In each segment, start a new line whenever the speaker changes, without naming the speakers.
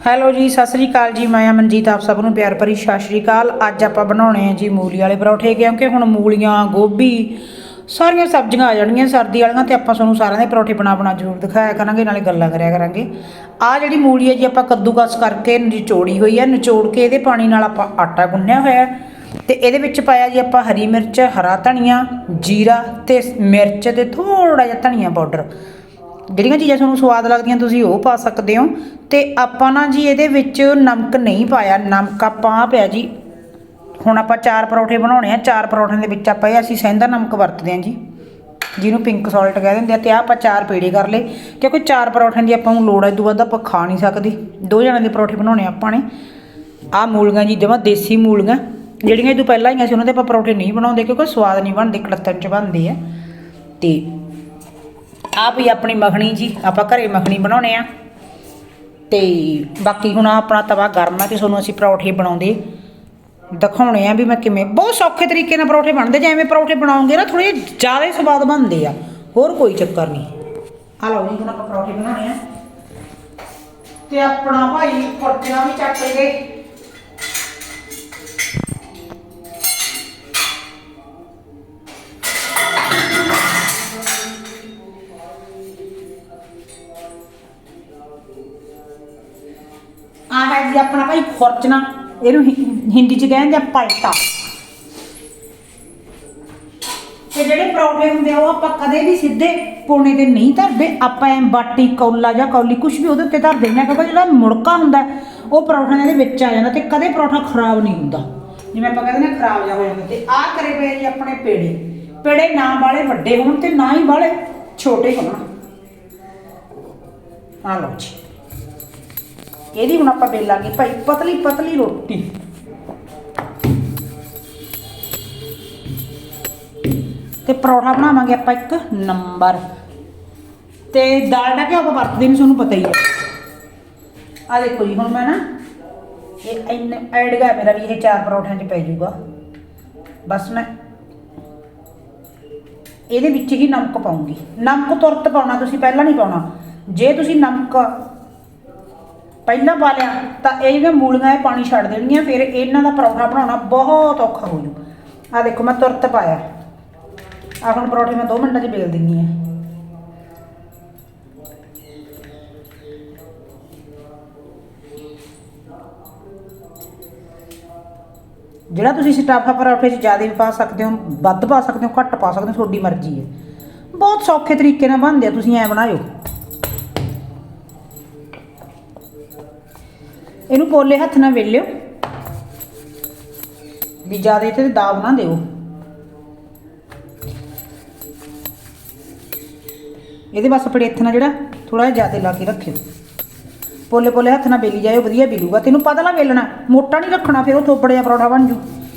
Hello ਜੀ, ਸਤਿ ਸ੍ਰੀ ਅਕਾਲ ਜੀ। ਮੈਂ ਅਮਨਜੀਤ ਆਪ ਸਭ ਨੂੰ ਪਿਆਰ ਭਰੀ ਸਤਿ ਸ੍ਰੀ ਅਕਾਲ। ਅੱਜ ਆਪਾਂ ਬਣਾਉਣੇ ਆ ਜੀ ਮੂਲੀ ਵਾਲੇ ਪਰੌਠੇ, ਕਿਉਂਕਿ ਹੁਣ ਮੂਲੀਆਂ, ਗੋਭੀ ਸਾਰੀਆਂ ਸਬਜ਼ੀਆਂ ਆ ਜਾਣਗੀਆਂ ਸਰਦੀ ਵਾਲੀਆਂ ਤੇ ਆਪਾਂ ਤੁਹਾਨੂੰ ਸਾਰਿਆਂ ਦੇ ਪਰੌਠੇ ਬਣਾ ਬਣਾ ਜ਼ਰੂਰ ਦਿਖਾਇਆ ਕਰਾਂਗੇ, ਨਾਲੇ ਗੱਲਾਂ ਕਰਿਆ ਕਰਾਂਗੇ। ਆ ਜਿਹੜੀ ਮੂਲੀ ਹੈ ਜੀ, ਆਪਾਂ ਕੱਦੂਕਸ ਕਰਕੇ ਨਿਚੋੜੀ ਹੋਈ ਹੈ। ਨਿਚੋੜ ਕੇ ਇਹਦੇ ਪਾਣੀ ਨਾਲ ਆਪਾਂ ਆਟਾ ਗੁੰਨਿਆ ਹੋਇਆ ਹੈ। ਤੇ ਇਹਦੇ ਵਿੱਚ ਪਾਇਆ ਜੀ ਆਪਾਂ ਹਰੀ ਮਿਰਚ, ਹਰਾ ਧਨੀਆ, ਜੀਰਾ ਤੇ ਮਿਰਚ ਤੇ ਥੋੜਾ ਜਿਹਾ ਧਨੀਆ ਪਾਊਡਰ। ਜਿਹੜੀਆਂ ਚੀਜ਼ਾਂ ਤੁਹਾਨੂੰ ਸਵਾਦ ਲੱਗਦੀਆਂ ਤੁਸੀਂ ਉਹ ਪਾ ਸਕਦੇ ਹੋ। ਤੇ ਆਪਾਂ ਨਾ ਜੀ ਇਹਦੇ ਵਿੱਚ ਨਮਕ ਨਹੀਂ ਪਾਇਆ, ਨਮਕ ਆਪਾਂ ਪਿਆ ਜੀ। ਹੁਣ ਆਪਾਂ ਚਾਰ ਪਰੌਠੇ ਬਣਾਉਣੇ ਆ, ਚਾਰ ਪਰੌਠਿਆਂ ਦੇ ਵਿੱਚ ਆਪਾਂ ਇਹ ਅਸੀਂ ਸਹਿੰਦਾ ਨਮਕ ਵਰਤਦੇ ਹਾਂ ਜੀ। ਜਿਹਨੂੰ ਪਿੰਕ ਸਾਲਟ ਕਹਿ ਦਿੰਦੇ ਆ ਤੇ ਆ ਆਪਾਂ ਚਾਰ ਪੇੜੇ ਕਰ ਲਏ। ਕਿਉਂਕਿ ਚਾਰ ਪਰੌਠਿਆਂ ਦੀ ਆਪਾਂ ਨੂੰ ਲੋੜ ਹੈ ਇਹ ਤੋਂ ਵੱਧ ਆਪਾਂ ਖਾ ਨਹੀਂ ਸਕਦੇ। ਦੋ ਜਣਾਂ ਦੇ ਪਰੌਠੇ ਬਣਾਉਣੇ ਆਪਾਂ ਨੇ। ਆ ਮੂਲੀਆਂ ਜੀ, ਜਮਾ ਦੇਸੀ ਮੂਲੀਆਂ। ਜਿਹੜੀਆਂ ਇਹ ਤੋਂ ਪਹਿਲਾਂ ਹੀ ਸੀ, ਉਹਨਾਂ ਦੇ ਆਪਾਂ ਪਰੌਠੇ ਨਹੀਂ ਬਣਾਉਂਦੇ ਕਿਉਂਕਿ ਸਵਾਦ ਨਹੀਂ ਬਣਦੇ, ਕੜੱਤਣ ਚ ਬਣਦੇ ਆ। ਤੇ ਆਹ ਵੀ ਆਪਣੀ ਮੱਖਣੀ ਜੀ, ਆਪਾਂ ਘਰੇ ਮੱਖਣੀ ਬਣਾਉਣੇ ਆ। ਤੇ ਬਾਕੀ ਹੁਣ ਆਪਣਾ ਤਵਾ ਗਰਮ ਆ, ਤੇ ਤੁਹਾਨੂੰ ਅਸੀਂ ਪਰੌਠੇ ਬਣਾਉਂਦੇ ਦਿਖਾਉਣੇ ਆ ਵੀ ਮੈਂ ਕਿਵੇਂ। ਬਹੁਤ ਸੌਖੇ ਤਰੀਕੇ ਨਾਲ ਪਰੌਠੇ ਬਣਦੇ ਜਿਵੇਂ ਪਰੌਠੇ ਬਣਾਉਂਗੇ ਨਾ ਥੋੜੇ ਜ਼ਿਆਦਾ ਸਵਾਦ ਬਣਦੇ ਆ। ਹੋਰ ਕੋਈ ਚੱਕਰ ਨਹੀਂ। ਆ ਲਓ ਜੀ, ਹੁਣ ਆਪਾਂ ਪਰੌਠੇ ਬਣਾਉਣੇ ਆ। ਤੇ ਆਪਣਾ ਭਾਈ ਫੁਰਚਣਾ ਵੀ ਚੱਕ ਲਈਏ ਆ ਹੈ ਜੀ ਆਪਣਾ ਭਾਈ ਖੁਰਚਣਾ ਇਹਨੂੰ ਹਿ- ਹਿੰਦੀ ਚ ਕਹਿੰਦੇ ਆ ਪਲਟਾ। ਤੇ ਜਿਹੜੇ ਪਰੌਠੇ ਹੁੰਦੇ ਆ ਉਹ ਆਪਾਂ ਕਦੇ ਵੀ ਸਿੱਧੇ ਕੋਨੇ ਤੇ ਨਹੀਂ ਧਰਦੇ। ਆਪਾਂ ਐ ਬਾਟੀ ਕੌਲਾ ਜਾਂ ਕੌਲੀ ਕੁਝ ਵੀ ਉਹਦੇ ਉੱਤੇ ਧਰ ਦਿੰਦੇ ਕਿਉਂਕਿ ਜਿਹੜਾ ਮੁੜਕਾ ਹੁੰਦਾ ਹੈ, ਉਹ ਪਰੌਠਿਆਂ ਦੇ ਵਿੱਚ ਆ ਜਾਂਦਾ ਤੇ ਕਦੇ ਪਰੌਂਠਾ ਖਰਾਬ ਨਹੀਂ ਹੁੰਦਾ। ਜਿਵੇਂ ਆਪਾਂ ਕਹਿੰਦੇ ਨੇ ਖਰਾਬ ਜਾ ਹੋ ਜਾਂਦਾ। ਤੇ ਆਹ ਕਰੇ ਪਏ ਜੀ ਆਪਣੇ ਪੇੜੇ। ਪੇੜੇ ਨਾ ਵਾਲੇ ਵੱਡੇ ਹੋਣ ਤੇ ਨਾ ਹੀ ਵਾਲੇ ਛੋਟੇ ਹੋਣ। ਆ ਲਓ ਜੀ। ਇਹਦੀ ਹੁਣ ਆਪਾਂ ਬੇਲਾਂਗੇ ਭਾਈ, ਪਤਲੀ ਪਤਲੀ ਰੋਟੀ। ਤੇ ਪਰੌਠਾ ਬਣਾਵਾਂਗੇ ਆਪਾਂ ਇੱਕ ਨੰਬਰ। ਤੇ ਦਾਲ ਦਾ ਘਿਓ ਆਪਾਂ ਵਰਤਦੇ ਨਹੀਂ ਤੁਹਾਨੂੰ ਪਤਾ ਹੀ ਹੈ। ਆ ਦੇਖੋ ਜੀ, ਹੁਣ ਮੈਂ ਨਾ ਇਹ ਇੰਨੇ ਐਡ ਗਿਆ ਮੇਰਾ ਵੀ ਇਹ ਚਾਰ ਪਰੌਠਿਆਂ 'ਚ ਪੈ ਜਾਊਗਾ। ਬਸ ਮੈਂ ਇਹਦੇ ਵਿੱਚ ਹੀ ਨਮਕ ਪਾਉਂਗੀ। ਨਮਕ ਤੁਰਤ ਪਾਉਣਾ, ਤੁਸੀਂ ਪਹਿਲਾਂ ਨਹੀਂ ਪਾਉਣਾ। ਜੇ ਤੁਸੀਂ ਨਮਕ ਪਹਿਲਾਂ ਪਾ ਲਿਆ, ਤਾਂ ਇਹ ਜਿਹੜੀਆਂ ਮੂਲੀਆਂ ਇਹ ਪਾਣੀ ਛੱਡ ਦੇਣਗੀਆਂ, ਫਿਰ ਇਹਨਾਂ ਦਾ ਪਰੌਠਾ ਬਣਾਉਣਾ ਬਹੁਤ ਔਖਾ ਹੋ ਜੂ। ਆ ਦੇਖੋ, ਮੈਂ ਤੁਰਤ ਪਾਇਆ। ਆ ਹੁਣ ਪਰੌਠੇ ਮੈਂ 2 ਮਿੰਟਾਂ 'ਚ ਬੇਲ ਦਿੰਨੀ ਆ। ਜਿਹੜਾ ਤੁਸੀਂ ਸਟਾਫਾ ਪਰੌਠੇ 'ਚ ਜ਼ਿਆਦਾ ਵੀ ਪਾ ਸਕਦੇ ਹੋ, ਵੱਧ ਪਾ ਸਕਦੇ ਹੋ, ਘੱਟ ਪਾ ਸਕਦੇ ਹੋ, ਤੁਹਾਡੀ ਮਰਜ਼ੀ ਹੈ। ਬਹੁਤ ਸੌਖੇ ਤਰੀਕੇ ਨਾਲ ਬਣਦੇ ਆ, ਤੁਸੀਂ ਐ ਬਣਾਇਓ। ਇਹਨੂੰ ਪੋਲੇ ਹੱਥ ਨਾਲ ਵੇਲਿਓ ਵੀ ਜ਼ਿਆਦਾ ਇੱਥੇ ਤੇ ਦਾਬ ਨਾ ਦਿਓ। ਇਹਦੇ ਬਸ ਆਪਣੇ ਨਾਲ ਜਿਹੜਾ ਥੋੜਾ ਜਿਹਾ ਜ਼ਿਆਦਾ ਲਾ ਕੇ ਰੱਖਿਓ। ਪੋਲੇ ਪੋਲੇ ਹੱਥ ਨਾਲ ਵੇਲੀ ਜਾਇਓ, ਵਧੀਆ ਵੇਲੂਗਾ। ਤੈਨੂੰ ਪਤਲਾ ਵੇਲਣਾ, ਮੋਟਾ ਨਹੀਂ ਰੱਖਣਾ, ਫਿਰ ਉਹ ਥੋਪੜ ਜਿਹਾ ਪਰੌਠਾ ਬਣ ਜੂ।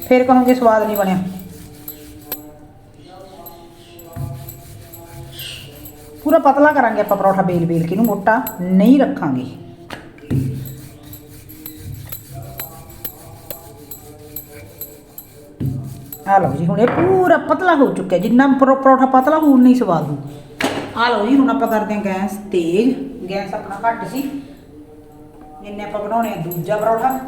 ਫਿਰ ਕਹੋਗੇ ਸਵਾਦ ਨਹੀਂ ਬਣਿਆ। ਪੂਰਾ ਪਤਲਾ ਕਰਾਂਗੇ ਆਪਾਂ ਪਰੌਠਾ ਬੇਲ ਬੇਲ ਕੇ, ਇਹਨੂੰ ਮੋਟਾ ਨਹੀਂ ਰੱਖਾਂਗੇ। ਆ ਲਓ ਜੀ ਹੁਣ ਇਹ ਪੂਰਾ ਪਤਲਾ ਹੋ ਚੁੱਕਿਆ ਜਿੰਨਾ ਪਰੌ- ਪਰੌਠਾ ਪਤਲਾ ਹੋਊ ਨਹੀਂ ਸਵਾਦ ਹੋਊ। ਆ ਲਓ ਜੀ ਹੁਣ ਆਪਾਂ ਕਰਦੇ ਹਾਂ ਗੈਸ ਤੇਜ਼। ਗੈਸ ਆਪਣਾ ਘੱਟ ਸੀ। ਜਿੰਨੇ ਆਪਾਂ ਬਣਾਉਣੇ ਆ ਦੂਜਾ ਪਰੌਠਾ।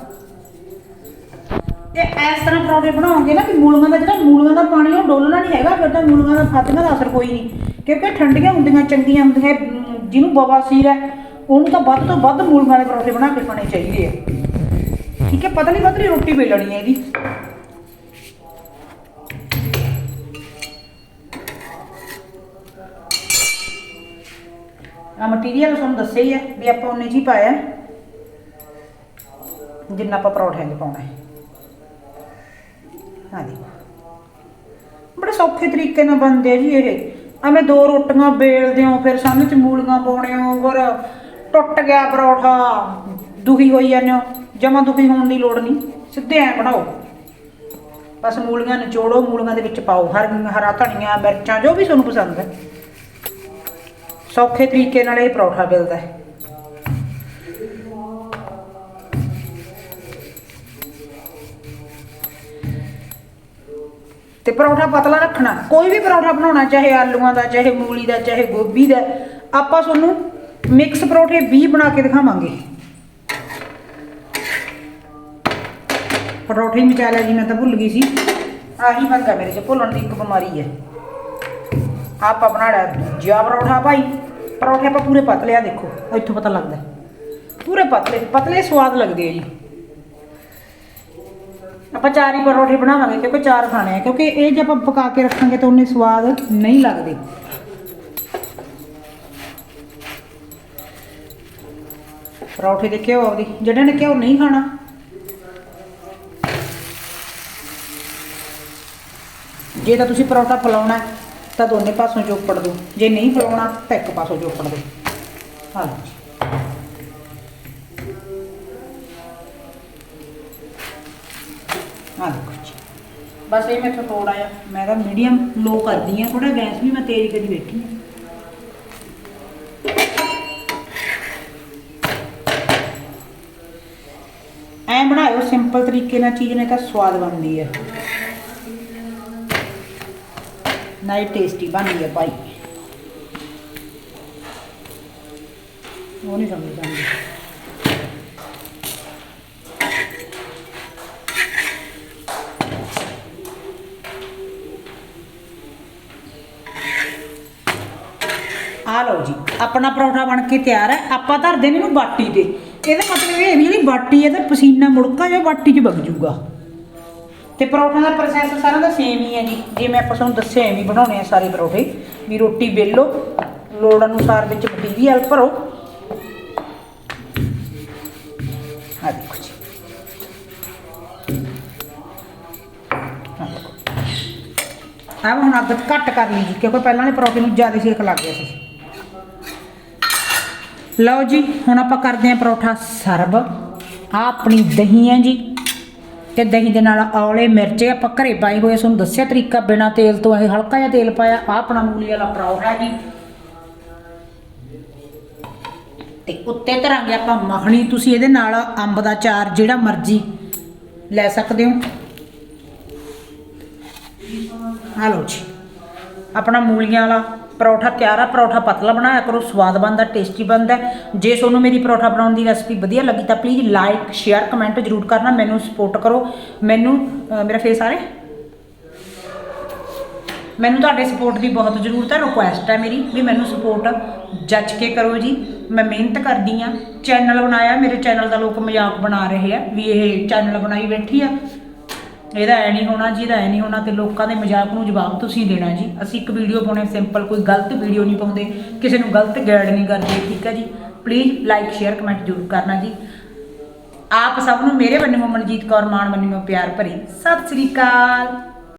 ਤੇ ਇਸ ਤਰ੍ਹਾਂ ਪਰੌਠੇ ਬਣਾਉਂਗੇ ਨਾ ਕਿ ਮੂਲੀਆਂ ਦਾ ਜਿਹੜਾ ਮੂਲੀਆਂ ਦਾ ਪਾਣੀ ਉਹ ਡੋਲਣਾ ਨਹੀਂ ਹੈਗਾ ਫਿਰ ਤਾਂ ਮੂਲੀਆਂ ਦਾ ਫਾਤਿਮਾ ਦਾ ਅਸਰ ਕੋਈ ਨਹੀਂ। ਕਿਉਂਕਿ ਠੰਡੀਆਂ ਹੁੰਦੀਆਂ ਚੰਗੀਆਂ ਹੁੰਦੀਆਂ ਅਮ, ਜਿਹਨੂੰ ਬਵਾਸੀਰ ਹੈ ਉਹਨੂੰ ਤਾਂ ਵੱਧ ਤੋਂ ਵੱਧ ਮੂਲੀਆਂ ਦੇ ਪਰੌਠੇ ਬਣਾ ਕੇ ਖਾਣੇ ਚਾਹੀਦੇ ਆ। ਠੀਕ ਹੈ ਪਤਲੀ ਪਤਲੀ ਰੋਟੀ ਵੇਲਣੀ ਹੈ ਇਹਦੀ। ਆ ਮਟੀਰੀਅਲ ਤੁਹਾਨੂੰ ਦੱਸਿਆ ਹੀ ਹੈ ਵੀ ਆਪਾਂ ਉਹਨੇ ਜੀ ਪਾਇਆ। ਜਿੰਨਾ ਆਪਾਂ ਪਰੌਠਿਆਂ 'ਚ ਪਾਉਣਾ ਹੈ। ਹਾਂ ਦੇਖੋ। ਬੜੇ ਸੌਖੇ ਤਰੀਕੇ ਨਾਲ ਬਣਦੇ ਆ ਜੀ ਇਹ। ਐਵੇਂ ਦੋ ਰੋਟੀਆਂ ਬੇਲਦੇ ਹੋ, ਫਿਰ ਸਾਨੂੰ ਚ ਮੂਲੀਆਂ ਪਾਉਣੇ ਹੋ ਫਿਰ ਟੁੱਟ ਗਿਆ ਪਰੌਠਾ, ਦੁਖੀ ਹੋਈ ਜਾਂਦੇ ਹੋ, ਜਮਾ ਦੁਖੀ ਹੋਣ ਦੀ ਲੋੜ ਨਹੀਂ, ਸਿੱਧੇ ਐ ਬਣਾਓ। ਬਸ ਮੂਲੀਆਂ ਨਿਚੋੜੋ, ਮੂਲੀਆਂ ਦੇ ਵਿੱਚ ਪਾਓ, ਹਰ ਹਰਾ ਧਨੀਆ, ਮਿਰਚਾਂ, ਜੋ ਵੀ ਤੁਹਾਨੂੰ ਪਸੰਦ ਹੈ। ਸੌਖੇ ਤਰੀਕੇ ਨਾਲ ਇਹ ਪਰੌਠਾ ਮਿਲਦਾ ਹੈ। ਤੇ ਪਰੌਠਾ ਪਤਲਾ ਰੱਖਣਾ, ਕੋਈ ਵੀ ਪਰੌਠਾ ਬਣਾਉਣਾ, ਚਾਹੇ ਆਲੂਆਂ ਦਾ, ਚਾਹੇ ਮੂਲੀ ਦਾ, ਚਾਹੇ ਗੋਭੀ ਦਾ, ਆਪਾਂ ਤੁਹਾਨੂੰ ਮਿਕਸ ਪਰੌਠੇ 20 ਬਣਾ ਕੇ ਦਿਖਾਵਾਂਗੇ। ਪਰੌਠੇ ਹੀ ਮਚਾ ਲਿਆ ਜੀ, ਮੈਂ ਤਾਂ ਭੁੱਲ ਗਈ ਸੀ। ਆਹੀ ਫ਼ਰਕ ਮੇਰੇ 'ਚ, ਭੁੱਲਣ ਦੀ ਇੱਕ ਬਿਮਾਰੀ ਹੈ। ਆਪਾਂ ਬਣਾ ਲਿਆ ਦੂਜਾ ਪਰੌਠਾ ਭਾਈ। ਪਰੌਂਠੇ ਆਪਾਂ ਪੂਰੇ ਪਤਲੇ ਆ, ਦੇਖੋ, ਇੱਥੋਂ ਪਤਾ ਲੱਗਦਾ। ਪੂਰੇ ਪਤਲੇ ਪਤਲੇ ਸਵਾਦ ਲੱਗਦੇ ਆ ਜੀ। ਆਪਾਂ ਚਾਰ ਹੀ ਪਰੌਠੇ ਬਣਾਵਾਂਗੇ, ਕਿਉਂਕਿ ਚਾਰ ਖਾਣੇ ਆ, ਕਿਉਂਕਿ ਇਹ ਜੇ ਆਪਾਂ ਪਕਾ ਕੇ ਰੱਖਾਂਗੇ ਤਾਂ ਉਹਨੇ ਸਵਾਦ ਨਹੀਂ ਲੱਗਦੇ। ਪਰੌਂਠੇ ਦੇ ਘਿਓ ਆਪਦੀ, ਜਿਹੜੇ ਨੇ ਘਿਓ ਨਹੀਂ ਖਾਣਾ। ਜੇ ਤਾਂ ਤੁਸੀਂ ਪਰੌਂਠਾ ਫਲਾਉਣਾ ਤਾਂ ਦੋਨੇ ਪਾਸੋਂ ਚੋਪੜ ਦਿਓ ਜੇ ਨਹੀਂ ਫਲਾਉਣਾ ਤਾਂ ਇੱਕ ਪਾਸੋਂ ਚੋਪੜ ਦਿਓ ਹਾਂ ਆ ਦੇਖੋ ਜੀ। ਬਸ ਇਹ ਮੈਥੋਂ ਥੋੜਾ ਆ ਮੈਂ ਤਾਂ ਮੀਡੀਅਮ ਲੋ ਕਰਦੀ ਆ ਥੋੜਾ ਗੈਸ ਵੀ ਮੈਂ ਤੇਜ਼ ਕਰੀ ਬੈਠੀ ਆ ਐ ਬਣਾਇਓ ਸਿੰਪਲ ਤਰੀਕੇ ਨਾਲ ਚੀਜ਼ ਨੇ ਤਾਂ ਸਵਾਦ ਬਣਦੀ ਹੈ। ਨਾਈ ਟੇਸਟੀ ਬਣਦੀ ਹੈ ਭਾਈ। ਉਹ ਨਹੀਂ ਸਮਝ ਆਉਂਦੀ। ਆ ਲਓ ਜੀ, ਆਪਣਾ ਪਰੌਠਾ ਬਣ ਕੇ ਤਿਆਰ ਹੈ। ਆਪਾਂ ਧਰਦੇ ਨੇ ਇਹਨੂੰ ਬਾਟੀ ਤੇ। ਇਹਦਾ ਮਤਲਬ ਇਹ ਨਹੀਂ ਜਿਹੜੀ ਬਾਟੀ ਹੈ ਤਾਂ ਪਸੀਨਾ ਮੁੜਕਾ ਜਾਂ ਬਾਟੀ 'ਚ ਵਗ ਜੂਗਾ। ਤੇ ਪਰੌਠਾ ਦਾ ਪ੍ਰੋਸੈਸ ਸਾਰਾ ਦਾ ਸੇਮ ਹੀ ਹੈ ਜੀ। ਜਿਵੇਂ ਆਪਾਂ ਤੁਹਾਨੂੰ ਦੱਸਿਆ, ਐਵੇਂ ਬਣਾਉਣੇ ਆ ਸਾਰੇ ਪਰੌਠੇ। ਵੀ ਰੋਟੀ ਬੇਲੋ ਲੋੜ ਅਨੁਸਾਰ ਵਿੱਚ ਮਟੀਰੀਅਲ ਭਰੋ। ਆ ਦੇਖੋ ਜੀ। ਆਹ ਹੁਣ ਅੱਗ ਘੱਟ ਕਰ ਲਈ ਜੀ, ਕਿਉਂਕਿ ਪਹਿਲਾਂ ਨੇ ਪਰੌਠੇ ਨੂੰ ਜ਼ਿਆਦਾ ਸੇਕ ਲੱਗ ਗਿਆ ਸੀ। ਲਓ ਜੀ, ਹੁਣ ਆਪਾਂ ਕਰਦੇ ਹਾਂ ਪਰੌਠਾ ਸਰਬ ਆ ਆਪਣੀ ਦਹੀਂ ਹੈ ਜੀ। ਤੇ ਦਹੀਂ ਦੇ ਨਾਲ ਔਲੇ ਮਿਰਚੇ ਆਪਾਂ ਘਰੇ ਪਾਏ ਹੋਏ ਤੁਹਾਨੂੰ ਦੱਸਿਆ ਤਰੀਕਾ ਬਿਨਾ ਤੇਲ ਤੋਂ ਇਹ ਹਲਕਾ ਜਿਹਾ ਤੇਲ ਪਾਇਆ। ਆ ਆਪਣਾ ਮੂਲੀ ਵਾਲਾ ਪਰੌਠਾ ਜੀ। ਤੇ ਉੱਤੇ ਧਰਾਂਗੇ ਆਪਾਂ ਮੱਖਣੀ। ਤੁਸੀਂ ਇਹਦੇ ਨਾਲ ਅੰਬ ਦਾ ਚਾਰ ਜਿਹੜਾ ਮਰਜ਼ੀ ਲੈ ਸਕਦੇ ਹੋ। ਆ ਲਓ ਜੀ। ਆਪਣਾ ਮੂਲੀਆਂ ਵਾਲਾ ਪਰੌਠਾ ਤਿਆਰ ਆ, ਪਰੌਠਾ ਪਤਲਾ ਬਣਾਇਆ ਕਰੋ, ਸਵਾਦ ਬਣਦਾ, ਟੇਸਟੀ ਬਣਦਾ ਜੇ ਤੁਹਾਨੂੰ ਮੇਰੀ ਪਰੌਠਾ ਬਣਾਉਣ ਦੀ ਰੈਸਪੀ ਵਧੀਆ ਲੱਗੀ ਤਾਂ ਪਲੀਜ਼ ਲਾਈਕ ਸ਼ੇਅਰ ਕਮੈਂਟ ਜ਼ਰੂਰ ਕਰਨਾ, ਮੈਨੂੰ ਸਪੋਰਟ ਕਰੋ। ਮੈਨੂੰ ਮੇਰਾ ਫੇਸ ਆ ਰਿਹਾ? ਮੈਨੂੰ ਤੁਹਾਡੇ ਸਪੋਰਟ ਦੀ ਬਹੁਤ ਜ਼ਰੂਰਤ ਹੈ ਰਿਕੁਐਸਟ ਹੈ ਮੇਰੀ ਵੀ ਮੈਨੂੰ ਸਪੋਰਟ ਜੱਜ ਕੇ ਕਰੋ ਜੀ। ਮੈਂ ਮਿਹਨਤ ਕਰਦੀ ਆ ਚੈਨਲ ਬਣਾਇਆ, ਮੇਰੇ ਚੈਨਲ ਦਾ ਲੋਕ ਮਜ਼ਾਕ ਬਣਾ ਰਹੇ ਆ ਵੀ ਇਹ ਚੈਨਲ ਬਣਾਈ ਬੈਠੀ ਆ। ਇਹਦਾ ਐ ਨਹੀਂ ਹੋਣਾ, ਜੀ ਇਹਦਾ ਐ ਨਹੀਂ ਹੋਣਾ ਤੇ ਲੋਕਾਂ ਦੇ ਮਜ਼ਾਕ ਨੂੰ ਜਵਾਬ ਤੁਸੀਂ ਦੇਣਾ ਜੀ। ਅਸੀਂ ਇੱਕ ਵੀਡੀਓ ਪਾਉਣੇ ਸਿੰਪਲ ਕੋਈ ਗਲਤ ਵੀਡੀਓ ਨਹੀਂ ਪਾਉਂਦੇ, ਕਿਸੇ ਨੂੰ ਗਲਤ ਗਾਈਡ ਨਹੀਂ ਕਰਦੇ, ਠੀਕ ਹੈ ਜੀ? ਪਲੀਜ਼ ਲਾਈਕ ਸ਼ੇਅਰ ਕਮੈਂਟ ਜ਼ਰੂਰ ਕਰਨਾ ਜੀ। ਆਪ ਸਭ ਨੂੰ ਮੇਰੇ ਵੱਲੋਂ ਮਨਜੀਤ ਕੌਰ ਮਾਨ ਵੱਲੋਂ ਪਿਆਰ ਭਰੀ ਸਤਿ ਸ੍ਰੀ ਅਕਾਲ।